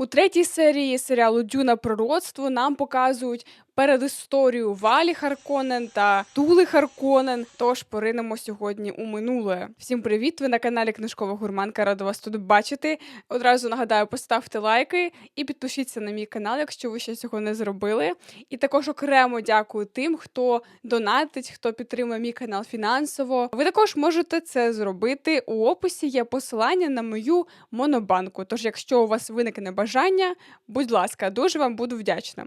У третій серії серіалу Дюна пророцтво нам показують передісторію Валі Харконен та Тули Харконен. Тож поринемо сьогодні у минуле. Всім привіт! Ви на каналі Книжкова Гурманка. Рада вас тут бачити. Одразу нагадаю, поставте лайки і підпишіться на мій канал, якщо ви ще цього не зробили. І також окремо дякую тим, хто донатить, хто підтримує мій канал фінансово. Ви також можете це зробити. У описі є посилання на мою монобанку. Тож, якщо у вас виникне бажання, будь ласка, дуже вам буду вдячна.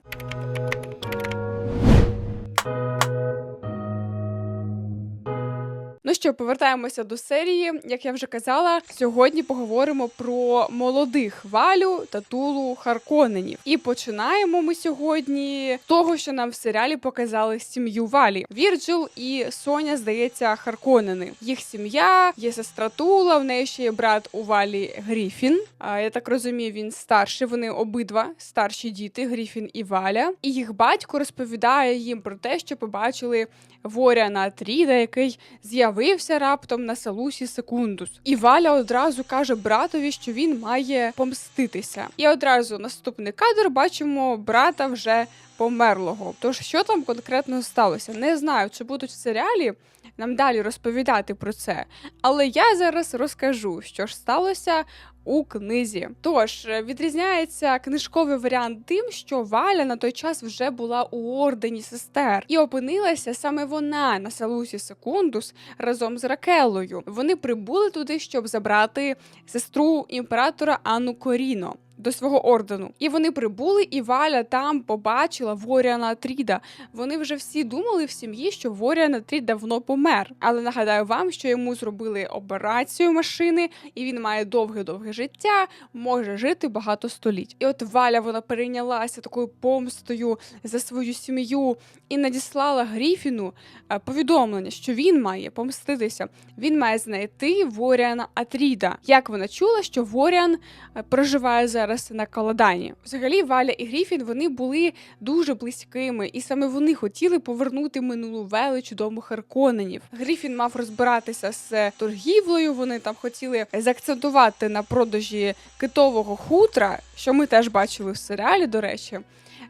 Ну що, повертаємося до серії. Як я вже казала, сьогодні поговоримо про молодих Валю та Тулу Харконенів. І починаємо ми сьогодні з того, що нам в серіалі показали сім'ю Валі. Вірджил і Соня, здається, Харконени. Їх сім'я, є сестра Тула, в неї ще є брат у Валі Гріфін. А я так розумію, він старший. Вони обидва старші діти, Гріфін і Валя. І їх батько розповідає їм про те, що побачили Воряна Атріда, який з'явився раптом на Салусі Секундус. І Валя одразу каже братові, що він має помститися. І одразу наступний кадр бачимо брата вже померлого. Тож що там конкретно сталося? Не знаю, чи будуть в серіалі нам далі розповідати про це. Але я зараз розкажу, що ж сталося у книзі. Тож е, відрізняється книжковий варіант тим, що Валя на той час вже була у ордені сестер, і опинилася саме вона на Салусі Секундус разом з Ракелою. Вони прибули туди, щоб забрати сестру імператора Анну Коріно. До свого ордену, і вони прибули, і Валя там побачила Воріана Тріда. Вони вже всі думали в сім'ї, що Воріан Трід давно помер. Але нагадаю вам, що йому зробили операцію машини, і він має довге-довге життя, може жити багато століть. І от Валя вона перейнялася такою помстою за свою сім'ю і надіслала Гріфіну е, повідомлення, що він має помститися. Він має знайти Воріана Атріда. Як вона чула, що Воріан е, проживає зараз на Каладані? Взагалі, Валя і Гріфін вони були дуже близькими, і саме вони хотіли повернути минулу велич дому Харконенів. Гріфін мав розбиратися з торгівлею. Вони там хотіли заакцентувати на продажі китового хутра, що ми теж бачили в серіалі. До речі,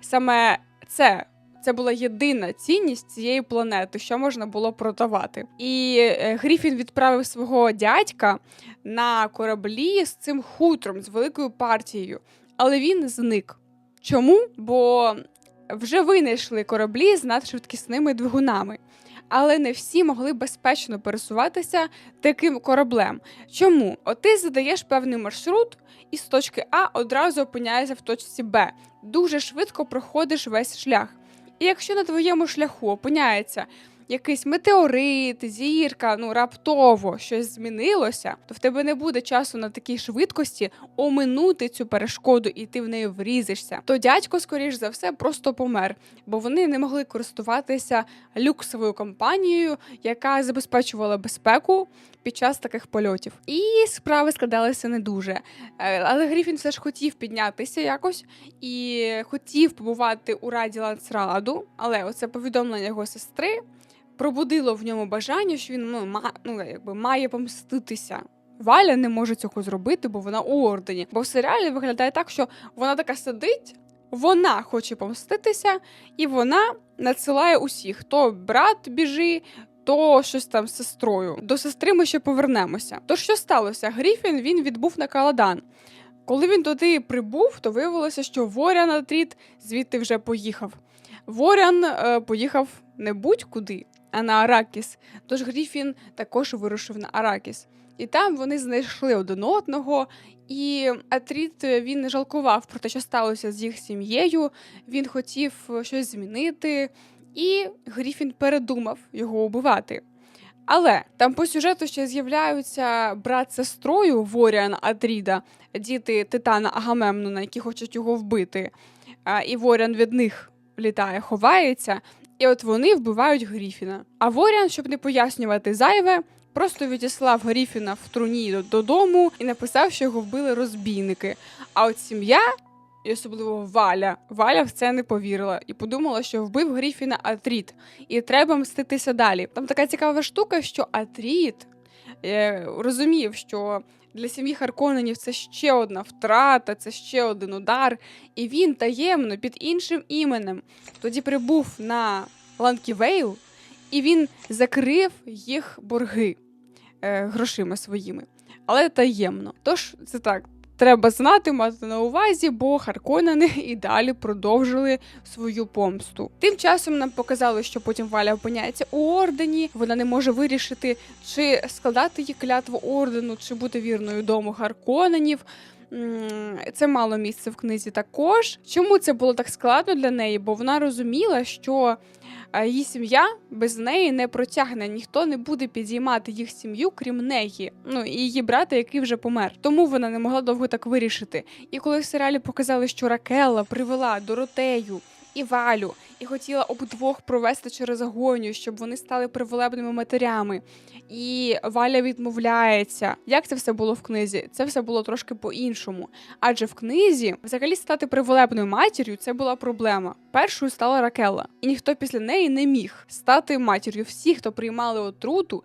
саме це. Це була єдина цінність цієї планети, що можна було продавати. І е, Гріфін відправив свого дядька на кораблі з цим хутром, з великою партією, але він зник. Чому? Бо вже винайшли кораблі з надшвидкісними двигунами. Але не всі могли безпечно пересуватися таким кораблем. Чому? От ти задаєш певний маршрут, і з точки А одразу опиняєшся в точці Б. Дуже швидко проходиш весь шлях. І якщо на твоєму шляху опиняється якийсь метеорит, зірка, ну раптово щось змінилося, то в тебе не буде часу на такій швидкості оминути цю перешкоду і ти в неї врізишся. То дядько, скоріш за все, просто помер, бо вони не могли користуватися люксовою компанією, яка забезпечувала безпеку під час таких польотів. І справи складалися не дуже. Е, Але Гріфін все ж хотів піднятися якось і хотів побувати у раді Лансраду, але оце повідомлення його сестри пробудило в ньому бажання, що він ну, ма, ну, якби, має помститися. Валя не може цього зробити, бо вона у ордені. Бо в серіалі виглядає так, що вона така сидить, вона хоче помститися, і вона надсилає усіх: то брат біжи, то щось там з сестрою. До сестри ми ще повернемося. То що сталося? Гріфін він відбув на Каладан. Коли він туди прибув, то виявилося, що Ворян Атріт звідти вже поїхав. Ворян е, поїхав не будь-куди, на Аракіс. Тож Гріфін також вирушив на Аракіс. І там вони знайшли один одного, і Атріт він не жалкував про те, що сталося з їх сім'єю. Він хотів щось змінити, і Гріфін передумав його убивати. Але там по сюжету ще з'являються брат сестрою Воріан Атріда, діти Титана Агамемнона, які хочуть його вбити. І Воріан від них літає, ховається. І от вони вбивають Гріфіна. А Воріан, щоб не пояснювати зайве, просто відіслав Гріфіна в труні додому і написав, що його вбили розбійники. А от сім'я, і особливо Валя, Валя в це не повірила і подумала, що вбив Гріфіна Атріт, і треба мститися далі. Там така цікава штука, що Атріт розумів, що для сім'ї Харконенів це ще одна втрата, це ще один удар. І він таємно під іншим іменем тоді прибув на Ланківейл, і він закрив їх борги е, грошима своїми, але таємно. Тож це так. Треба знати, мати на увазі, бо Харконани і далі продовжили свою помсту. Тим часом нам показали, що потім Валя опиняється у ордені. Вона не може вирішити, чи складати їй клятву ордену, чи бути вірною дому Харконенів. Це мало місце в книзі також. Чому це було так складно для неї? Бо вона розуміла, що е, її сім'я без неї не протягне. Ніхто не буде підіймати їх сім'ю, крім неї. Ну і її брата, який вже помер. Тому вона не могла довго так вирішити. І коли в серіалі показали, що Ракела привела Доротею і Валю, і хотіла обидвох провести через агонію, щоб вони стали привилебними матерями. І Валя відмовляється. Як це все було в книзі? Це все було трошки по-іншому. Адже в книзі взагалі стати привилебною матір'ю це була проблема. Першою стала Ракелла, і ніхто після неї не міг стати матір'ю. Всі, хто приймали отруту,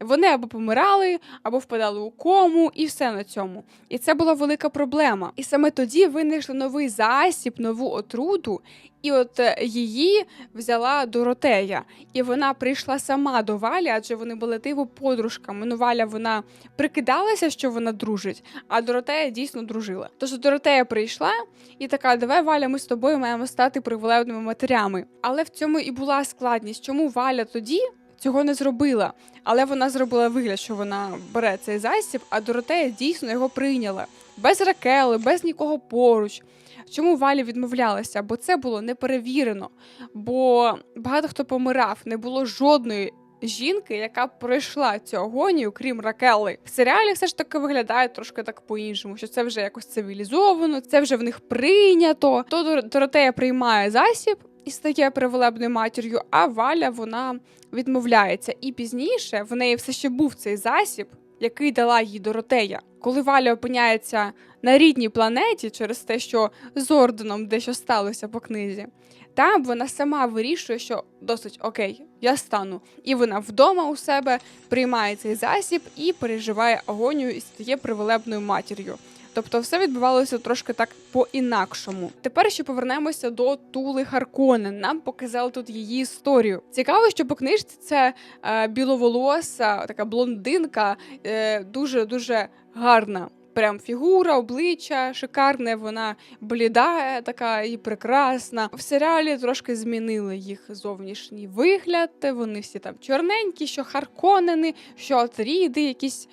вони або помирали, або впадали у кому, і все на цьому. І це була велика проблема. І саме тоді винайшли новий засіб, нову отруту, і от е, її взяла Доротея. І вона прийшла сама до Валі, адже вони були типу подружками. Ну, Валя вона прикидалася, що вона дружить, а Доротея дійсно дружила. Тож Доротея прийшла і така: давай, Валя, ми з тобою маємо стати привилебними матерями. Але в цьому і була складність, чому Валя тоді. Цього не зробила, але вона зробила вигляд, що вона бере цей засіб, а Доротея дійсно його прийняла без ракели, без нікого поруч. Чому Валя відмовлялася? Бо це було неперевірено. Бо багато хто помирав, не було жодної жінки, яка пройшла цю агонію, крім Ракели. В серіалі все ж таки виглядає трошки так по-іншому, що це вже якось цивілізовано, це вже в них прийнято. То Дор- Доротея приймає засіб. І стає привилебною матір'ю, а Валя вона відмовляється. І пізніше в неї все ще був цей засіб, який дала їй Доротея. Коли Валя опиняється на рідній планеті через те, що з орденом дещо сталося по книзі, там вона сама вирішує, що досить окей, я стану. І вона вдома у себе приймає цей засіб і переживає агонію і стає привилебною матір'ю. Тобто все відбувалося трошки так по-інакшому. Тепер ще повернемося до Тули Харконен. Нам показали тут її історію. Цікаво, що по книжці це е, біловолоса, така блондинка, е, дуже дуже гарна. Прям фігура, обличчя шикарне, вона бліда, така і прекрасна. В серіалі трошки змінили їх зовнішній вигляд. Вони всі там чорненькі, що харконени, що атріди, якісь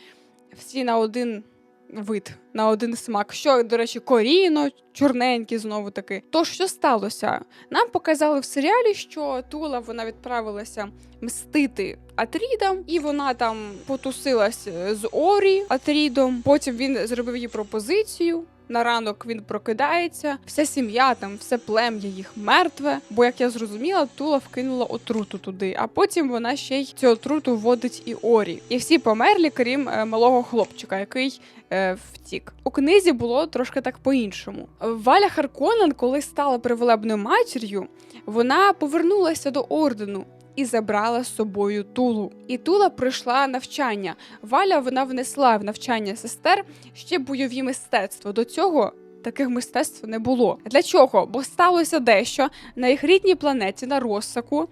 всі на один вид, на один смак. Що, до речі, коріно, чорненькі знову таки. То що сталося? Нам показали в серіалі, що Тула вона відправилася мстити Атрідам, і вона там потусилась з Орі Атрідом. Потім він зробив їй пропозицію. На ранок він прокидається, вся сім'я там, все плем'я їх мертве. Бо, як я зрозуміла, Тула вкинула отруту туди, а потім вона ще й цю отруту вводить і Орі. І всі померлі, крім е, малого хлопчика, який е, втік. У книзі було трошки так по-іншому. Валя Харконен, коли стала привилебною матір'ю, вона повернулася до ордену. І забрала з собою Тулу. І Тула пройшла навчання. Валя вона внесла в навчання сестер ще бойові мистецтва. До цього таких мистецтв не було. Для чого? Бо сталося дещо на їх рідній планеті на розсаку.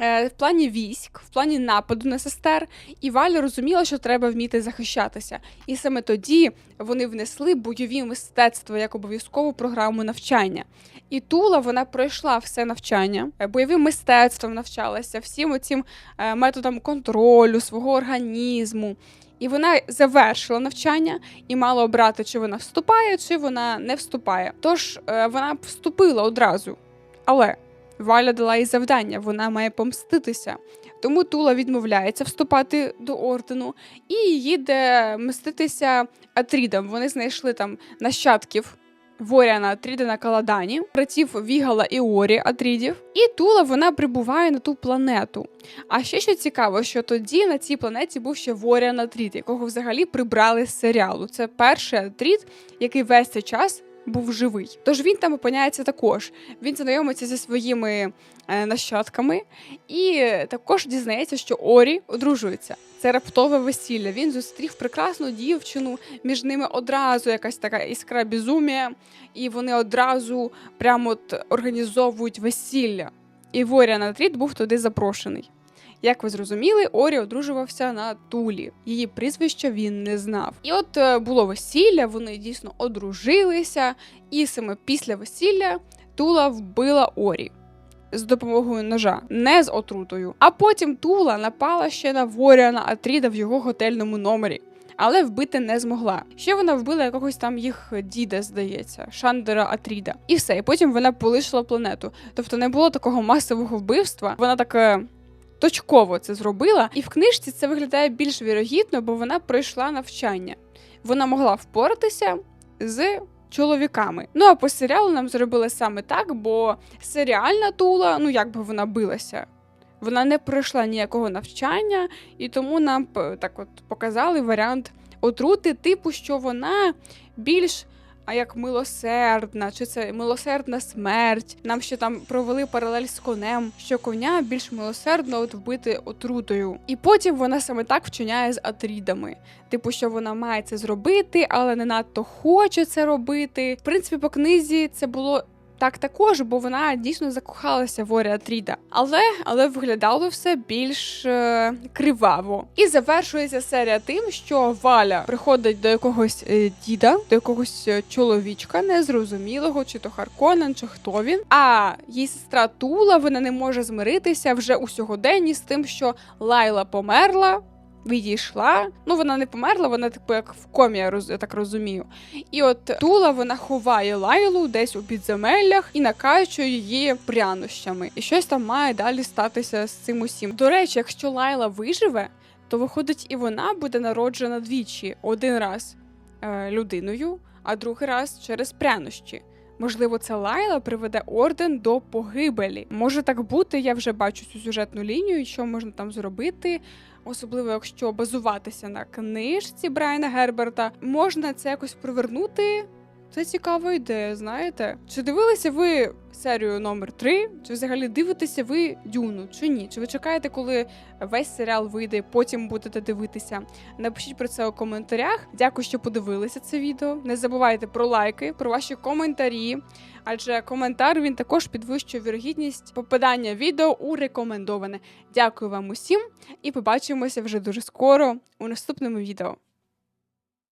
Е, В плані військ, в плані нападу на сестер, і Валя розуміла, що треба вміти захищатися. І саме тоді вони внесли бойові мистецтва як обов'язкову програму навчання. І Тула вона пройшла все навчання, е, бойовим мистецтвом навчалася, всім оцім е, методом контролю свого організму. І вона завершила навчання і мала обрати, чи вона вступає, чи вона не вступає. Тож вона вступила одразу. Але Валя дала їй завдання, вона має помститися. Тому Тула відмовляється вступати до ордену і їде мститися Атрідам. Вони знайшли там нащадків Воряна Атріда на Каладані, братів Вігала і Орі Атрідів. І Тула вона прибуває на ту планету. А ще що цікаво, що тоді на цій планеті був ще Ворян Атрід, якого взагалі прибрали з серіалу. Це перший Атрід, який весь цей час був живий. Тож він там опиняється також. Він знайомиться зі своїми е, нащадками і також дізнається, що Орі одружується. Це раптове весілля. Він зустрів прекрасну дівчину. Між ними одразу якась така іскра безумія, і вони одразу прямо от організовують весілля. І Воріан Атріт був туди запрошений. Як ви зрозуміли, Орі одружувався на Тулі. Її прізвища він не знав. І от е, було весілля, вони дійсно одружилися, і саме після весілля Тула вбила Орі. З допомогою ножа, не з отрутою. А потім Тула напала ще на Воріана Атріда в його готельному номері, але вбити не змогла. Ще вона вбила якогось там їх діда, здається, Шандера Атріда. І все. І потім вона полишила планету. Тобто не було такого масового вбивства. Вона таке точково це зробила. І в книжці це виглядає більш вірогідно, бо вона пройшла навчання. Вона могла впоратися з чоловіками. Ну а по серіалу нам зробили саме так, бо серіальна тула, ну як би вона билася. Вона не пройшла ніякого навчання, і тому нам так от показали варіант отрути, типу, що вона більш а як милосердна, чи це милосердна смерть. Нам ще там провели паралель з конем, що коня більш милосердно от вбити отрутою. І потім вона саме так вчиняє з атрідами. Типу, що вона має це зробити, але не надто хоче це робити. В принципі, по книзі це було. Так також, бо вона дійсно закохалася в Орі Атріда. Але але виглядало все більш е, криваво. І завершується серія тим, що Валя приходить до якогось е, діда, до якогось е, чоловічка незрозумілого, чи то Харконен, чи хто він. А її сестра Тула вона не може змиритися вже у сьогоденні з тим, що Лайла померла. Відійшла, ну вона не померла, вона типу як в комі, я, роз, я так розумію. І от Тула вона ховає Лайлу десь у підземеллях і накачує її прянощами. І щось там має далі статися з цим усім. До речі, якщо Лайла виживе, то виходить, і вона буде народжена двічі: один раз е, людиною, а другий раз через прянощі. Можливо, це Лайла приведе орден до погибелі. Може так бути, я вже бачу цю сюжетну лінію, що можна там зробити. Особливо, якщо базуватися на книжці Брайана Герберта, можна це якось провернути. Це цікава ідея, знаєте? Чи дивилися ви серію номер 3 Чи взагалі дивитеся ви Дюну, чи ні? Чи ви чекаєте, коли весь серіал вийде, потім будете дивитися? Напишіть про це у коментарях. Дякую, що подивилися це відео. Не забувайте про лайки, про ваші коментарі. Адже коментар він також підвищує вірогідність попадання відео у рекомендоване. Дякую вам усім і побачимося вже дуже скоро у наступному відео.